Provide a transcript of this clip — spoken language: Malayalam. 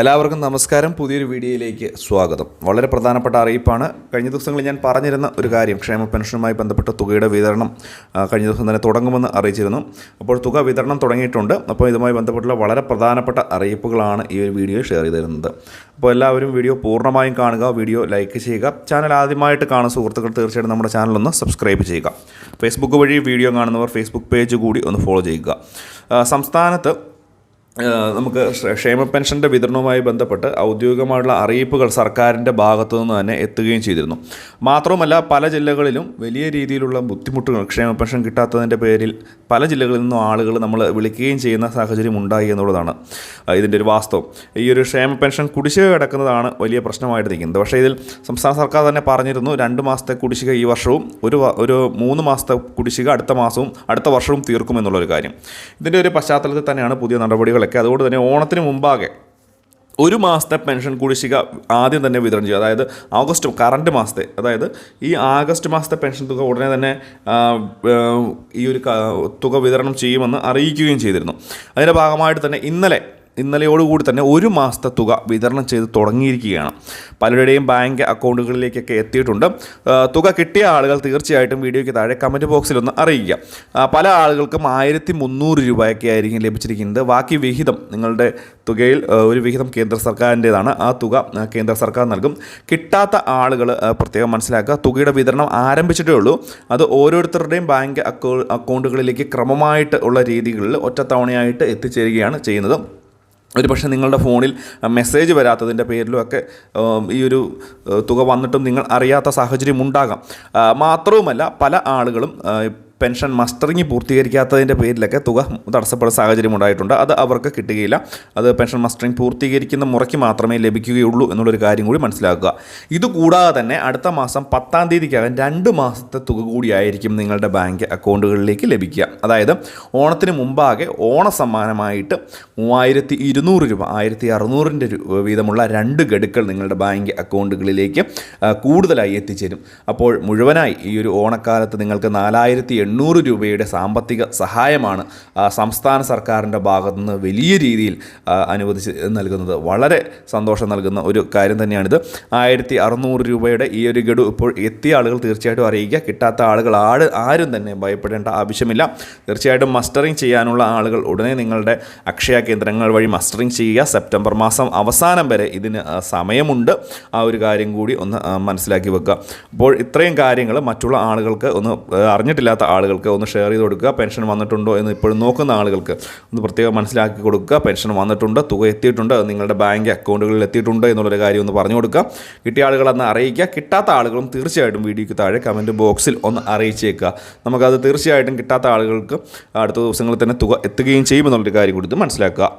എല്ലാവർക്കും നമസ്കാരം. പുതിയൊരു വീഡിയോയിലേക്ക് സ്വാഗതം. വളരെ പ്രധാനപ്പെട്ട അറിയിപ്പാണ്. കഴിഞ്ഞ ദിവസങ്ങളിൽ ഞാൻ പറഞ്ഞിരുന്ന ഒരു കാര്യം. ക്ഷേമ പെൻഷനുമായി ബന്ധപ്പെട്ട തുകയുടെ വിതരണം കഴിഞ്ഞ ദിവസം തന്നെ തുടങ്ങുമെന്ന് അറിയിച്ചിരുന്നു. അപ്പോൾ തുക വിതരണം തുടങ്ങിയിട്ടുണ്ട്. അപ്പോൾ ഇതുമായി ബന്ധപ്പെട്ടുള്ള വളരെ പ്രധാനപ്പെട്ട അറിയിപ്പുകളാണ് ഈ ഒരു വീഡിയോ ഷെയർ ചെയ്തിരുന്നത്. അപ്പോൾ എല്ലാവരും വീഡിയോ പൂർണമായും കാണുക വീഡിയോ ലൈക്ക് ചെയ്യുക. ചാനൽ ആദ്യമായിട്ട് കാണുന്ന സുഹൃത്തുക്കൾ തീർച്ചയായിട്ടും നമ്മുടെ ചാനലൊന്ന് സബ്സ്ക്രൈബ് ചെയ്യുക. ഫേസ്ബുക്ക് വഴി വീഡിയോ കാണുന്നവർ ഫേസ്ബുക്ക് പേജ് കൂടി ഒന്ന് ഫോളോ ചെയ്യുക. സംസ്ഥാനത്ത് നമുക്ക് ക്ഷേമ പെൻഷന്റെ വിതരണവുമായി ബന്ധപ്പെട്ട് ഔദ്യോഗികമായിട്ടുള്ള അറിയിപ്പുകൾ സർക്കാരിന്റെ ഭാഗത്തു നിന്ന് തന്നെ എത്തുകയും ചെയ്തിരുന്നു. മാത്രവുമല്ല പല ജില്ലകളിലും വലിയ രീതിയിലുള്ള ബുദ്ധിമുട്ടുകൾ ക്ഷേമ പെൻഷൻ കിട്ടാത്തതിന്റെ പേരിൽ പല ജില്ലകളിൽ നിന്നും ആളുകൾ നമ്മൾ വിളിക്കുകയും ചെയ്യുന്ന സാഹചര്യം ഉണ്ടായി എന്നുള്ളതാണ് ഇതിന്റെ ഒരു വാസ്തവം. ഈ ഒരു ക്ഷേമ പെൻഷൻ കുടിശ്ശിക കിടക്കുന്നതാണ് വലിയ പ്രശ്നമായിട്ട് നിൽക്കുന്നത്. പക്ഷേ ഇതിൽ സംസ്ഥാന സർക്കാർ തന്നെ പറഞ്ഞിരുന്നു രണ്ട് മാസത്തെ കുടിശ്ശിക ഈ വർഷവും ഒരു ഒരു മൂന്ന് മാസത്തെ കുടിശ്ശിക അടുത്ത മാസവും അടുത്ത വർഷവും തീർക്കുമെന്നുള്ളൊരു കാര്യം. ഇതിന്റെ ഒരു പശ്ചാത്തലത്തിൽ തന്നെയാണ് പുതിയ നടപടികളൊക്കെ അതുകൊണ്ട് തന്നെ ഓണത്തിന് മുമ്പാകെ ഒരു മാസത്തെ പെൻഷൻ കുടിശ്ശിക ആദ്യം തന്നെ വിതരണം ചെയ്യുക അതായത് ഓഗസ്റ്റ് കറണ്ട് മാസത്തെ അതായത് ഈ ആഗസ്റ്റ് മാസത്തെ പെൻഷൻ തുക ഉടനെ തന്നെ ഈ ഒരു തുക വിതരണം ചെയ്യുമെന്ന് അറിയിക്കുകയും ചെയ്തിരുന്നു. അതിന്റെ ഭാഗമായിട്ട് തന്നെ ഇന്നലെ ഇന്നലെയോടുകൂടി തന്നെ ഒരു മാസത്തെ തുക വിതരണം ചെയ്ത് തുടങ്ങിയിരിക്കുകയാണ്. പലരുടെയും ബാങ്ക് അക്കൗണ്ടുകളിലേക്കൊക്കെ എത്തിയിട്ടുണ്ട്. തുക കിട്ടിയ ആളുകൾ തീർച്ചയായിട്ടും വീഡിയോയ്ക്ക് താഴെ കമന്റ് ബോക്സിലൊന്ന് അറിയിക്കുക. പല ആളുകൾക്കും ആയിരത്തി മുന്നൂറ് രൂപയൊക്കെ ആയിരിക്കും ലഭിച്ചിരിക്കുന്നത്. ബാക്കി വിഹിതം നിങ്ങളുടെ തുകയിൽ ഒരു വിഹിതം കേന്ദ്ര സർക്കാരിന്റേതാണ്. ആ തുക കേന്ദ്ര സർക്കാർ നൽകും. കിട്ടാത്ത ആളുകൾ പ്രത്യേകം മനസ്സിലാക്കുക. തുകയുടെ വിതരണം ആരംഭിച്ചിട്ടേ ഉള്ളൂ. അത് ഓരോരുത്തരുടെയും ബാങ്ക് അക്കൗ അക്കൗണ്ടുകളിലേക്ക് ക്രമമായിട്ട് ഉള്ള രീതികളിൽ ഒറ്റത്തവണയായിട്ട് എത്തിച്ചേരുകയാണ് ചെയ്യുന്നത്. ഒരു പക്ഷേ നിങ്ങളുടെ ഫോണിൽ മെസ്സേജ് വരാത്തതിന്റെ പേരിലുമൊക്കെ ഈ ഒരു തുക വന്നിട്ടും നിങ്ങൾ അറിയാത്ത സാഹചര്യം ഉണ്ടാകാം. മാത്രവുമല്ല പല ആളുകളും പെൻഷൻ മസ്റ്ററിങ് പൂർത്തീകരിക്കാത്തതിന്റെ പേരിലൊക്കെ തുക തടസ്സപ്പെടുന്ന സാഹചര്യം ഉണ്ടായിട്ടുണ്ട്. അത് അവർക്ക് കിട്ടുകയില്ല. അത് പെൻഷൻ മസ്റ്ററിങ് പൂർത്തീകരിക്കുന്ന മുറയ്ക്ക് മാത്രമേ ലഭിക്കുകയുള്ളൂ എന്നുള്ളൊരു കാര്യം കൂടി മനസ്സിലാക്കുക. ഇതുകൂടാതെ തന്നെ അടുത്ത മാസം പത്താം തീയതിക്കകം രണ്ട് മാസത്തെ തുക കൂടിയായിരിക്കും നിങ്ങളുടെ ബാങ്ക് അക്കൗണ്ടുകളിലേക്ക് ലഭിക്കുക. അതായത് ഓണത്തിന് മുമ്പാകെ ഓണ സമ്മാനമായിട്ട് മൂവായിരത്തി ഇരുന്നൂറ് രൂപ ആയിരത്തി അറുന്നൂറിന്റെ വീതമുള്ള രണ്ട് ഗഡുക്കൾ നിങ്ങളുടെ ബാങ്ക് അക്കൗണ്ടുകളിലേക്ക് കൂടുതലായി എത്തിച്ചേരും. അപ്പോൾ മുഴുവനായി ഈ ഒരു ഓണക്കാലത്ത് നിങ്ങൾക്ക് നാലായിരത്തി എണ്ണൂറ് രൂപയുടെ സാമ്പത്തിക സഹായമാണ് സംസ്ഥാന സർക്കാരിന്റെ ഭാഗത്തു നിന്ന് വലിയ രീതിയിൽ അനുവദിച്ച് നൽകുന്നത്. വളരെ സന്തോഷം നൽകുന്ന ഒരു കാര്യം തന്നെയാണിത്. ആയിരത്തി അറുന്നൂറ് രൂപയുടെ ഈ ഒരു ഗഡു ഇപ്പോൾ എത്തിയ ആളുകൾ തീർച്ചയായിട്ടും അറിയിക്കുക. കിട്ടാത്ത ആളുകൾ ആട് ആരും തന്നെ ഭയപ്പെടേണ്ട ആവശ്യമില്ല. തീർച്ചയായിട്ടും മസ്റ്ററിങ് ചെയ്യാനുള്ള ആളുകൾ ഉടനെ നിങ്ങളുടെ അക്ഷയ കേന്ദ്രങ്ങൾ വഴി മസ്റ്ററിങ് ചെയ്യുക. സെപ്റ്റംബർ മാസം അവസാനം വരെ ഇതിന് സമയമുണ്ട്. ആ ഒരു കാര്യം കൂടി ഒന്ന് മനസ്സിലാക്കി വെക്കുക. അപ്പോൾ ഇത്രയും കാര്യങ്ങൾ മറ്റുള്ള ആളുകൾക്ക് ഒന്ന് അറിഞ്ഞിട്ടില്ലാത്ത ആളുകൾക്ക് ഒന്ന് ഷെയർ ചെയ്ത് കൊടുക്കുക. പെൻഷൻ വന്നിട്ടുണ്ടോ എന്ന് ഇപ്പോഴും നോക്കുന്ന ആളുകൾക്ക് ഒന്ന് പ്രത്യേകം മനസ്സിലാക്കി കൊടുക്കുക. പെൻഷൻ വന്നിട്ടുണ്ട് തുക എത്തിയിട്ടുണ്ട് നിങ്ങളുടെ ബാങ്ക് അക്കൗണ്ടുകളിൽ എത്തിയിട്ടുണ്ട് എന്നുള്ളൊരു കാര്യം ഒന്ന് പറഞ്ഞു കൊടുക്കുക. കിട്ടിയ ആളുകൾ അന്ന് അറിയിക്കുക. കിട്ടാത്ത ആളുകളും തീർച്ചയായിട്ടും വീഡിയോയ്ക്ക് താഴെ കമന്റ് ബോക്സിൽ ഒന്ന് അറിയിച്ചേക്കുക. നമുക്കത് തീർച്ചയായിട്ടും കിട്ടാത്ത ആളുകൾക്ക് അടുത്ത ദിവസങ്ങളിൽ തന്നെ തുക എത്തുകയും ചെയ്യുമെന്നുള്ളൊരു കാര്യം കൊടുത്ത് മനസ്സിലാക്കുക.